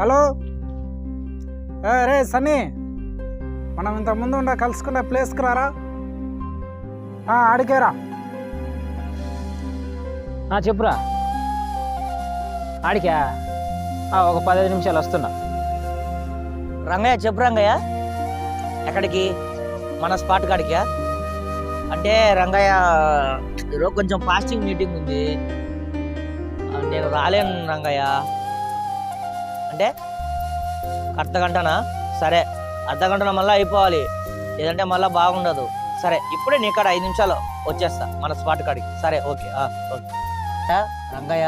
Hello? రే సన్నీ. మనం ఇంత ముందు ఉండ కలుసుకున్న ప్లేస్కి రారా? ఆ, ఆడికేరా. ఆ, చెప్పురా. ఆడికా. ఆ, ఒక పదహైదు నిమిషాలు వస్తున్నా. రంగయ్య చెప్పు రంగయ్య. ఎక్కడికి? మన స్పాట్ కాడికా? అంటే రంగయ్య ఈరోజు కొంచెం ఫాస్టింగ్ మీటింగ్ ఉంది. నేను రాలేను రంగయ్య. అంటే అర్ధ గంటనా? సరే. అర్ధ గంటలో మళ్ళీ అయిపోవాలి. లేదంటే మళ్ళీ బాగుండదు. సరే ఇప్పుడే నీ కాడ ఐదు నిమిషాలు వచ్చేస్తా. మన స్పాట్ కాడికి. సరే ఓకే. ఓకే. రంగయ్య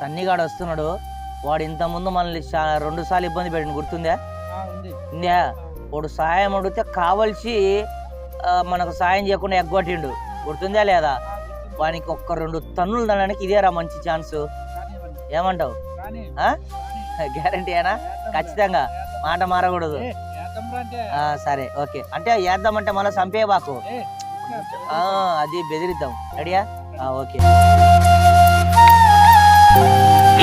సన్నిగాడు వస్తున్నాడు. వాడు ఇంతకుముందు మనల్ని రెండు సార్లు ఇబ్బంది పెట్టిన గుర్తుందా? ఇందా వాడు సాయం అడిగితే కావలసి మనకు సాయం చేయకుండా ఎగ్గొట్టిండు. గుర్తుందా లేదా? వానికి ఒక్క రెండు టన్నులు తినడానికి ఇదేరా మంచి ఛాన్స్. ఏమంటావు? గ్యారంటీ అయినా? ఖచ్చితంగా. మాట మారకూడదు. ఆ, సరే ఓకే. అంటే వేద్దామంటే మళ్ళీ చంపేబాకు ఆ, అది బెదిరిద్దాం. రెడీయా? ఆ, ఓకే.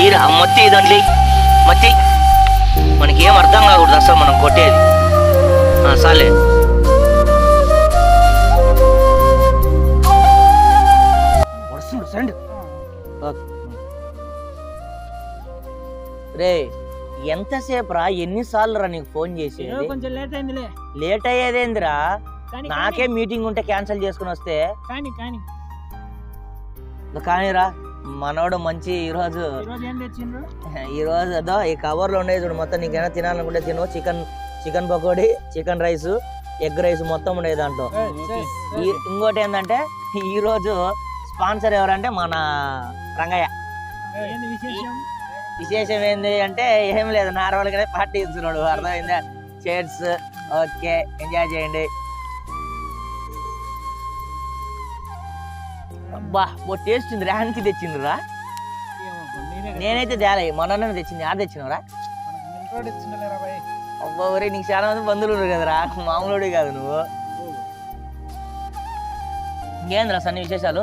ఈరా మొత్తి దాంట్లో మొత్తి మనకి ఏం అర్థం కాకూడదు అసలు మనం కొట్టేది. సాలే. రే ఎంతసేపు రా ఎన్నిసార్లు రా నీకు ఫోన్ చేసేది? కొంచెం లేట్ అయిందిలే. లేట్ అయ్యేదేందిరా? నాకే మీటింగ్ ఉంటే క్యాన్సిల్ చేసుకుని వస్తే? కానీ కానీ. కానీ రా మనోడు మంచి ఈరోజు ఈరోజు అదో ఈ కవర్లో ఉండేది చూడు మొత్తం నీకైనా తినాలనుకుంటే తిను. Chicken chicken pakodi chicken rice egg rice మొత్తం ఉండేది దాంట్లో. ఇంకోటి ఏంటంటే ఈ రోజు స్పాన్సర్ ఎవరంటే మన రంగయ్య. విశేషం ఏంది అంటే ఏం లేదు నార్మల్ గానే పార్టీ ఇస్తున్నాడు అర్థమైందా? చైర్స్ ఓకే ఎంజాయ్ చేయండి. అబ్బా ఓ టేస్ట్ ఉంది ర్యాంకి తెచ్చింది రా. ఏమో, నేనే కదా. నేనైతే తేలే మొన్న తెచ్చింది యాద తెచ్చినవరా అబ్బా ఒరే నీకు చాలా మంది బంధువులు ఉన్నారు కదరా మామూలుడి కాదు నువ్వు. ఇంకేంద్రా సన్ని విశేషాలు.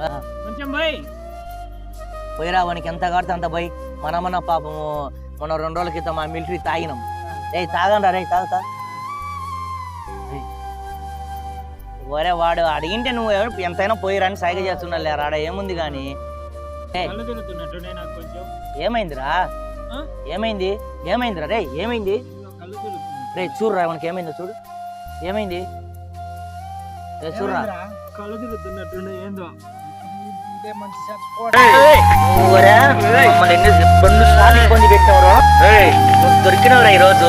ఆ, కొంచెం పోయి పోయిరా వానికి ఎంత కడితే అంత పోయి మనమన్న పాపము మన రెండు రోజుల క్రితం మా మిలిటరీ తాగినాం. రే తాగండి రే తాగుతా ఒరే వాడు అడిగింటే నువ్వు ఎవరు ఎంతైనా పోయిరా అని సైగ చేస్తున్నా లేరా ఆడ ఏముంది కానీ ఏమైందిరా? ఏమైంది? ఏమైందిరా? రే ఏమైంది? రే చూడురా మనకి ఏమైందో చూడు. ఏమైంది? రే చూడురా. కళ్ళు తిరుగుతున్నట్టు ఏందో? ఊరే, మమ్మల్ని ఎన్ని రెండు సార్లు ఇబ్బంది పెట్టావురా? నువ్వు దొరికినవురా ఈరోజు?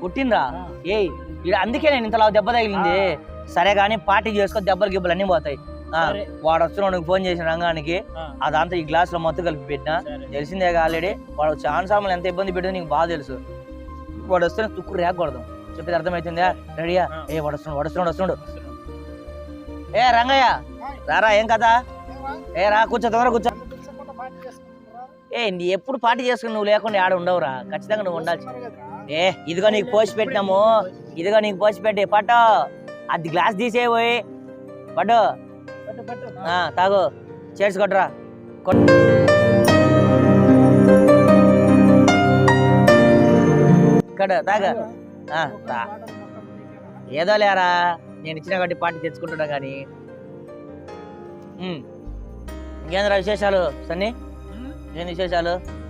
పుట్టిండ్రా. ఏయ్ ఈడ అందుకే నేను ఇంతలా దెబ్బ తగిలింది. సరే కానీ పార్టీ చేసుకో దెబ్బలు గిబ్బలు అన్నీ పోతాయి. వాడు వస్తున్నాడు ఫోన్ చేసిన రంగానికి ఆ. అదంతా ఈ గ్లాస్లో మొత్తం కలిపి పెట్టినా. తెలిసిందే ఆల్రెడీ వాడు చాలా సార్లు ఎంత ఇబ్బంది పెట్టిందో నీకు బాగా తెలుసు. వాడు వస్తే తుక్కు రేగకూడదు చెప్పేది అర్థమవుతుందా రెడీయా. ఏ వాడు వస్తున్నాడు వాడు వస్తున్నాడు వస్తున్నాడు. ఏ రంగయ్య రారా ఏం కదా ఏ రా కూర్చో తొందర కూర్చో. ఏ నీ ఎప్పుడు పార్టీ చేసుకుని నువ్వు లేకుండా ఆడ ఉండవురా. ఖచ్చితంగా నువ్వు ఉండాల్సి ఏ ఇదిగో నీకు పోసి పెట్టినాము. ఇదిగో నీకు పోసి పెట్టి పట్టు. అది గ్లాస్ తీసేయబోయి పట్టు. ఆ, తాగు. కొట్టరా. కొట్. ఇక్కడ తాగ. ఏదో లేరా నేను ఇచ్చిన కాబట్టి పార్టీ తెచ్చుకుంటున్నా కానీ. ఇంకేంద్రా విశేషాలు సన్నీ? ఏంది విశేషాలు?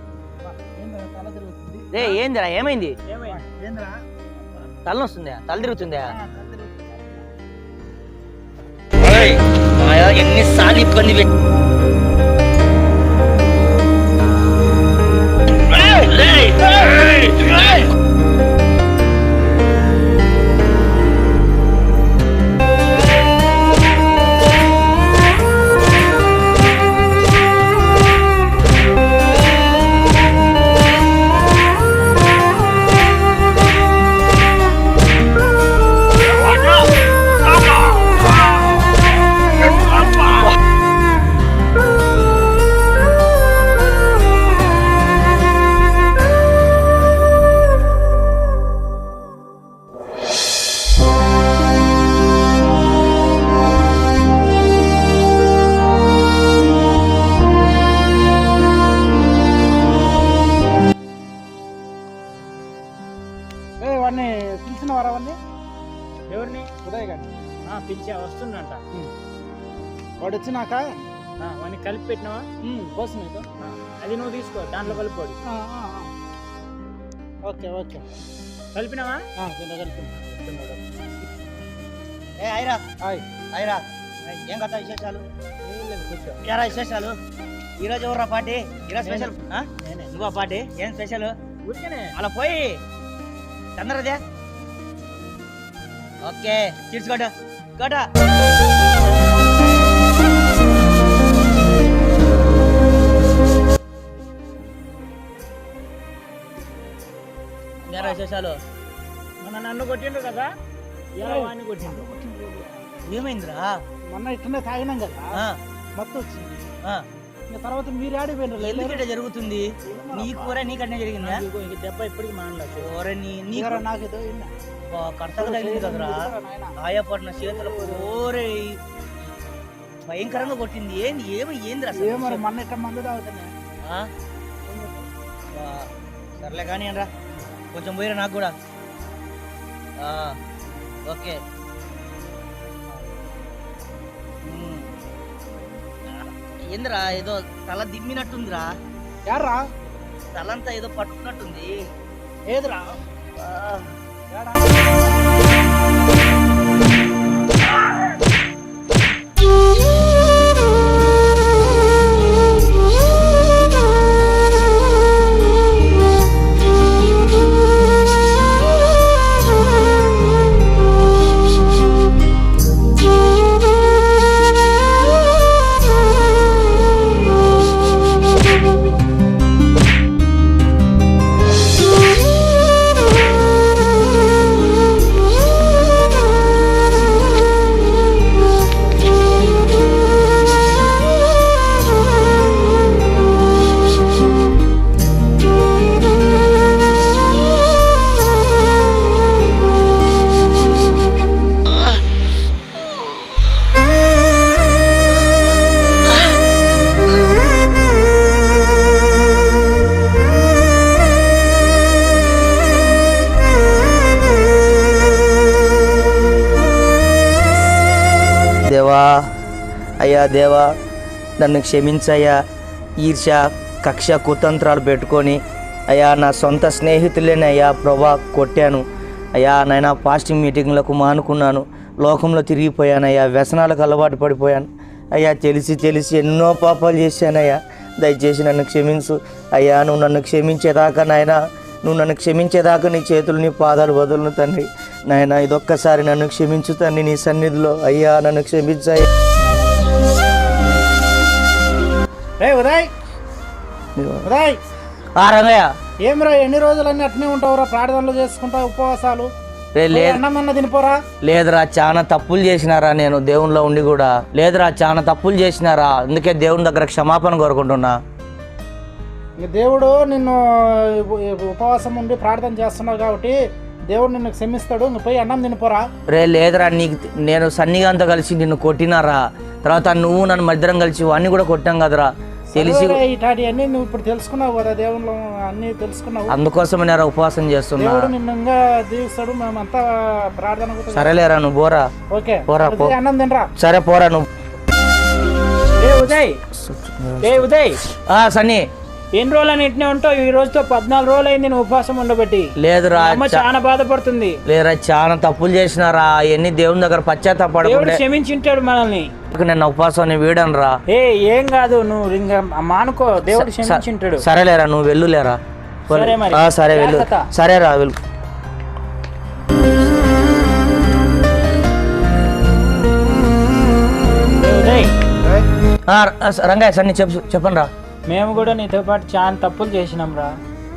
రే ఏందిరా ఏమైంది? తల వస్తుందా తల తిరుగుతుందా? ఎన్నిసార్లు ఇబ్బంది పెట్టి వచ్చినాక? వాడిని కలిపి పెట్టినావా? కోసం అది నువ్వు తీసుకో దాంట్లో కలుపుకోడు ఆ, ఆ, ఆ. Okay okay. కలిపినావా? దీంట్లో కలిపి. ఏ ఐరా. హాయ్. ఐరా. ఏం కథ విశేషాలు? ఏరా విశేషాలు? ఈరోజు ఎవర్రా పార్టీ? ఈరోజు స్పెషల్? నువ్వా పార్టీ? ఏం స్పెషల్? ఊరికేనే. అలా పోయి తొందరదే ఓకే తీర్చుకోట. కోట. ఇంకేరా విశేషాలు? మన నన్ను కొట్టిండు కదా? ఇలా వాడిని కొట్టిండు ఏమైందిరా? మొన్న ఇట్లనే తాగినాం కదా? మొత్తం వచ్చింది. తర్వాత మీరు ఆడిపోయినారు ఎందుకంటే జరుగుతుంది? నీ కూర నీకంటే జరిగిందా? దెబ్బ ఇప్పటికి మానలేదు నీకు ఏదో తగిలింది కదరా. గాయపడిన చేతులకు ఓరే. భయంకరంగా కొట్టింది. ఏంది? ఏమి ఏంది అసలు? మొన్న ఇట్లా మందు తాగుతానే ఆ? వా, సర్లే కానీ రా. కొంచెం పోయిరా నాకు కూడా. ఓకే. ఏందిరా ఏదో తల దిమ్మినట్టుందిరా. యారా తలంతా ఏదో పట్టుకున్నట్టుంది. ఏదిరా? దేవా అయ్యా దేవా నన్ను క్షమించయ్యా. ఈర్ష కక్ష కుతంత్రాలు పెట్టుకొని అయ్యా నా సొంత స్నేహితులేని అయ్యా ప్రభా కొట్టాను. అయ్యా నాయన ఫాస్టింగ్ మీటింగ్లకు మానుకున్నాను. లోకంలో తిరిగిపోయానయ్యా వ్యసనాలకు అలవాటు పడిపోయాను. అయ్యా తెలిసి తెలిసి ఎన్నో పాపాలు చేశానయ్యా. దయచేసి నన్ను క్షమించు. అయ్యా నువ్వు నన్ను క్షమించేదాకా నాయనా నువ్వు నన్ను క్షమించేదాకా నీ చేతులు నీ పాదాలు వదులును తండ్రి. నాయన ఇదొక్కసారి నన్ను క్షమించు తండ్రి నీ సన్నిధిలో. అయ్యా నన్ను క్షమించాయి రే ఉదయ్! ఉదయ్! ఆ రంగయ్య. ఏమిరా ఎన్ని రోజులన్నీ అట్నే ఉంటావురా ప్రార్థనలు చేసుకుంటా ఉపవాసాలు? రే లేదు. తినిపోరా? లేదురా చాలా తప్పులు చేసినారా నేను దేవునిలో ఉండి కూడా. లేదురా చాలా తప్పులు చేసినారా? అందుకే దేవుని దగ్గర క్షమాపణ కోరుకుంటున్నా. దేవుడు నిన్ను ఉపవాసం ఉండి ప్రార్థన చేస్తున్నావు కాబట్టి దేవుడు నిన్ను క్షమిస్తాడు ఇంక పోయి అన్నం తినిపోరా. రే లేదురా నీకు నేను సన్నిగాంతో కలిసి నిన్ను కొట్టినారా? తర్వాత నువ్వు నన్ను మధ్యరం కలిసి వాడిని కూడా కొట్టాం కదరా? తెలిసి ఇటాటి అన్ని నువ్వు ఇప్పుడు తెలుసుకున్నావు కదా దేవుళ్ళు అన్ని తెలుసుకున్నావు. అందుకోసమే నేను ఉపవాసం చేస్తున్నా. దేవుడు నిన్ను ఇంకా దీవిస్తాడు మేమంతా ప్రార్థన సరేలేరా నువ్వు పోరా. ఓకే. పోరా, అన్నం తినరా? సరే పోరా నువ్వు. ఉదయ్? ఉదయ్? ఆ సన్నీ. ఎన్ని రోజులు అని ఇట్నే ఉంటావు ఈ రోజుతో పద్నాలుగు రోజులు అయింది నువ్వు ఉపవాసం ఉండబట్టి. లేదురా అమ్మ చాలా బాధపడుతుంది. లేదురా చాలా తప్పులు చేసినారా? ఎన్ని దేవుని దగ్గర దేవుడు పశ్చాత్తాపడకుండా క్షమించింటాడు మనల్ని. నేను ఉపవాసం వీడను రా ఏ ఏం కాదు నువ్వు ఇంకా మానుకో దేవుడు క్షమించింటాడు. సరేలేరా నువ్వు వెళ్ళులేరా? సరే సరే వెళ్ళు. సరేరా వెళ్ళు. రంగయ్య సన్ని చెప్పు చెప్పండి రా మేము కూడా నీతో పాటు చాలా తప్పులు చేసినాం రా.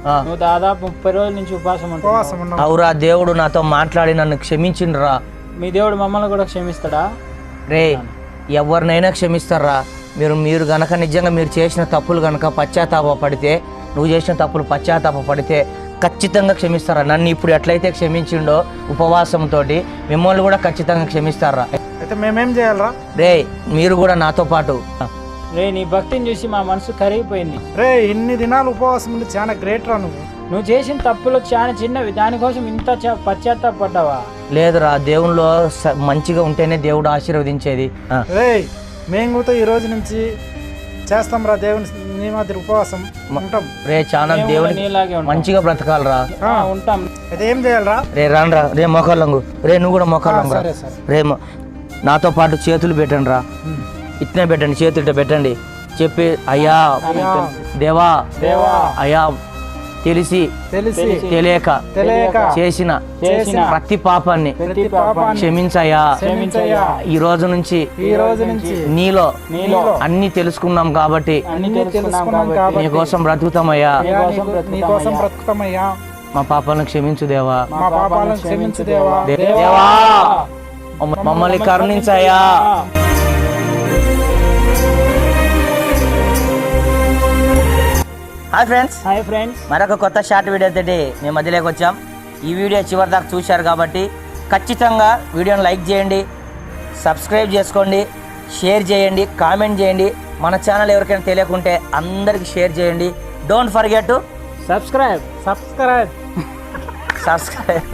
ఆ, నువ్వు దాదాపు ముప్పై రోజుల నుంచి ఉపవాసం ఉపవాసం ఉన్నావు అవురా దేవుడు నాతో మాట్లాడి నన్ను క్షమించిండ్రా. మీ దేవుడు మమ్మల్ని కూడా క్షమిస్తాడా? రే ఎవరినైనా క్షమిస్తారా? మీరు మీరు గనక నిజంగా మీరు చేసిన తప్పులు గనక పశ్చాత్తాప పడితే నువ్వు చేసిన తప్పులు పశ్చాత్తాప పడితే ఖచ్చితంగా క్షమిస్తారా? నన్ను ఇప్పుడు ఎట్లయితే క్షమించిండో ఉపవాసంతో మిమ్మల్ని కూడా ఖచ్చితంగా క్షమిస్తారా? అయితే మేమేం చేయాలరా? రే మీరు కూడా నాతో పాటు రే నీ భక్తిని చూసి మా మనసు కరిగిపోయింది. రే ఇన్ని దినాలు ఉపవాసం ఉండి చాలా గ్రేట్ రా నువ్వు. నువ్వు చేసిన తప్పులు చాలా చిన్నవి దానికోసం ఇంత చ- పశ్చాత్తాపడ్డావా? లేదురా దేవునిలో స- మంచిగా ఉంటేనే దేవుడు ఆశీర్వదించేది. ఆ, రే మేము కూడా ఈ రోజు నుంచి చేస్తాం రా దేవుని నీ మాదిరి ఉపవాసం. ఉంటాం. రే చాలా మేము కూడా దేవునికి నీలాగే ఉంటాం. మంచిగా బ్రతకాలరా. ఆ, ఉంటాం. అయితే ఏం చేయాలరా? రే రానరా రే మొక్కలంగు రే నువ్వు కూడా సరే రే మొ- నాతో పాటు చేతులు పెట్టండి రా ఇట్నే పెట్టండి చేతులు ఇట్లా పెట్టండి. చెప్పి అయ్యా దేవా అయ్యా తెలిసి తెలిసి తెలియక చేసిన చేసిన ప్రతి పాపాన్ని క్షమించయ్యా. ఈ రోజు నుంచి ఈ రోజు నుంచి నీలో అన్ని తెలుసుకున్నాం కాబట్టి నీ కోసం బ్రతుకుతామయ్యా. మా పాపాలను క్షమించు దేవా. మా పాపాలను క్షమించు దేవా. మమ్మల్ని కరుణించయ్యా. హాయ్ ఫ్రెండ్స్ హాయ్ ఫ్రెండ్స్ మరొక కొత్త షార్ట్ వీడియో తోటి మేము మధ్యలోకి వచ్చాం. ఈ వీడియో చివరి దాకా చూశారు కాబట్టి ఖచ్చితంగా వీడియోని లైక్ చేయండి సబ్స్క్రైబ్ చేసుకోండి షేర్ చేయండి కామెంట్ చేయండి. మన ఛానల్ ఎవరికైనా తెలియకుంటే అందరికీ షేర్ చేయండి. Don't forget to subscribe subscribe subscribe